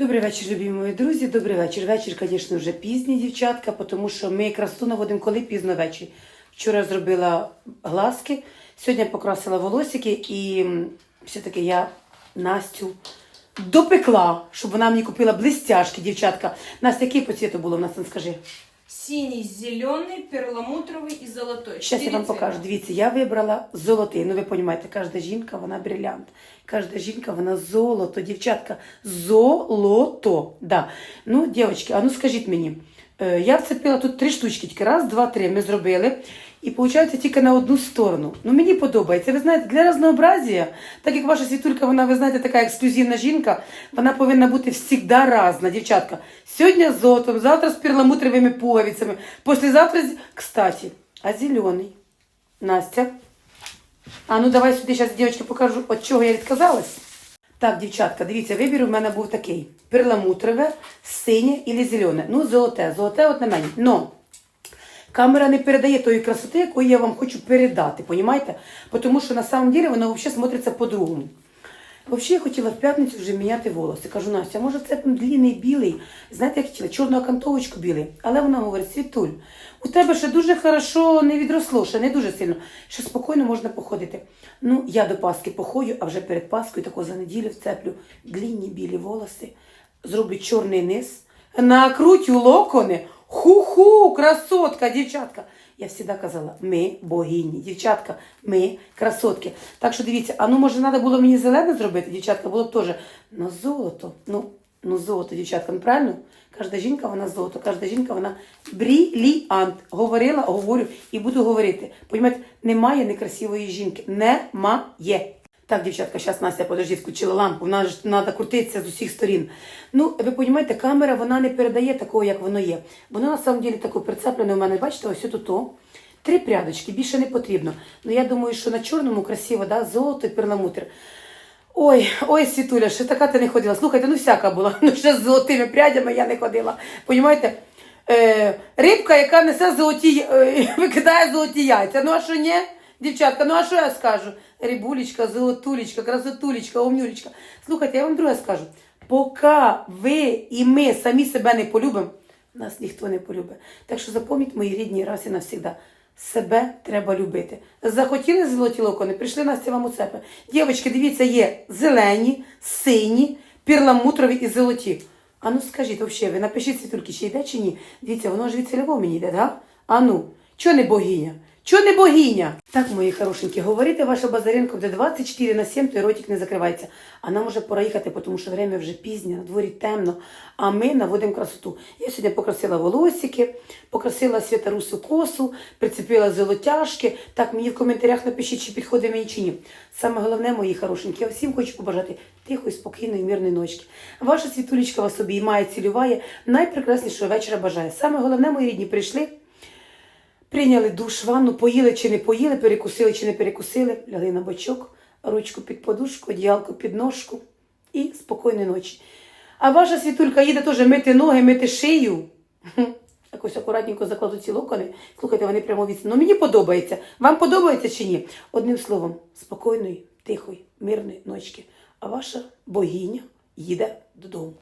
Добрий вечір, любі мої друзі. Добрий вечір. Вечір, звісно, вже пізній, дівчатка, тому що ми красу наводимо коли пізно ввечері. Вчора зробила глазки, сьогодні покрасила волосики і все-таки я Настю допекла, щоб вона мені купила блистяшки, дівчатка. Настя, який по цвіту було в нас, ну, скажи? Синий, зеленый, перламутровый и золотой. Зараз я Четыре вам цвета. покажу. Дивіться, я вибрала золотий. Ну, ви розумієте, кожна жінка, вона брилянт. Кожна жінка, вона золото, дівчатка. Золото. Да. Ну, дівчатки, а ну скажіть мені, е, я вцепила тут три штучки, тільки раз, два, три ми зробили. І виходить тільки на одну сторону. Ну мені подобається. Ви знаєте, для разнообразія, так як ваша світулька, вона, ви знаєте, така ексклюзивна жінка, вона повинна бути завжди разна, дівчатка. Сьогодні з золотом, завтра з перламутровими пуговицями, післязавтра з. Кстати, а зелений? Настя. А ну давай сюди зараз, дівчатки, покажу, від чого я відказалась. Так, дівчатка, дивіться, вибір у мене був такий: перламутрове, синє і зелене. Ну, золоте, золоте от на мені. Но камера не передає тої красоти, яку я вам хочу передати, понімаєте? Тому що на самом деле воно взагалі смотриться по-другому. Взагалі я хотіла в п'ятницю вже міняти волоси. Кажу, Настя, може це длінний білий, знаєте, як хотіла, чорну окантовочку білий. Але вона говорить, Світуль, у тебе ще дуже хорошо не відросло, ще не дуже сильно, що спокійно можна походити. Ну, я до Паски походю, а вже перед Паскою тако за неділю вцеплю длінні білі волоси, зроблю чорний низ, накрутю локони. Ху-ху, красотка, дівчатка. Я завжди казала, ми богині, дівчатка, ми красотки. Так що дивіться, а ну може треба було мені зелене зробити, дівчатка, було б теж. Ну золото, ну, ну золото, дівчатка, ну правильно? Кожна жінка, вона золото, кожна жінка, вона бріліант. Говорила, говорю і буду говорити. Понімаєте, немає некрасивої жінки. Немає. Так, дівчатка, зараз Настя, подожди, включила лампу, вона ж треба крутитися з усіх сторін. Ну, ви розумієте, камера вона не передає такого, як воно є. Воно на самом деле таке прицеплене у мене, бачите, ось тут. то. Три прядочки, більше не потрібно. Ну я думаю, що на чорному красиво, да, золото і перламутр. Ой, ой, Світуля, ще така ти не ходила. Слухайте, ну всяка була. Ну ще з золотими прядями я не ходила. Понімаєте? Е, рибка, яка несе золоті, е, викидає золоті яйця. Ну а що ні? Дівчатка, ну а що я скажу? Рибулечка, золотулечка, красотулечка, умнюлечка. Слухайте, я вам друге скажу. Поки ви і ми самі себе не полюбимо, нас ніхто не полюбить. Так що запам'ятайте, мої рідні, раз і навсігда. Себе треба любити. Захотіли золоті локони, прийшли Настя вам у цепи. Дівчатки, дивіться, є зелені, сині, перламутрові і золоті. А ну скажіть, взагалі, ви напишіть світульки, чи йде чи ні? Дивіться, воно ж від цільово мені йде, да? А ну, чого не богиня? Чого не богиня? Так, мої хорошенькі, говорите ваша Базаренко, де 24 на 7, то ротик не закривається. А нам уже пора їхати, тому що время вже пізнє, на дворі темно, а ми наводимо красоту. Я сьогодні покрасила волосики, покрасила світорусу косу, прицепила золотяшки. Так, мені в коментарях напишіть, чи підходить мені чи ні. Саме головне, мої хорошенькі, я всім хочу побажати тихої, спокійної, мирної ночки. Ваша світулечка вас обіймає, цілюває, найпрекраснішого вечора бажає. Саме головне, мої рідні, прийшли. Прийняли душ, ванну, поїли чи не поїли, перекусили чи не перекусили, лягли на бочок, ручку під подушку, одіялко під ножку і спокійної ночі. А ваша світулька їде теж мити ноги, мити шию. Якось акуратненько закладу ці локони. Слухайте, вони прямо від... Ну мені подобається. Вам подобається чи ні? Одним словом, спокійної, тихої, мирної ночки. А ваша богиня їде додому.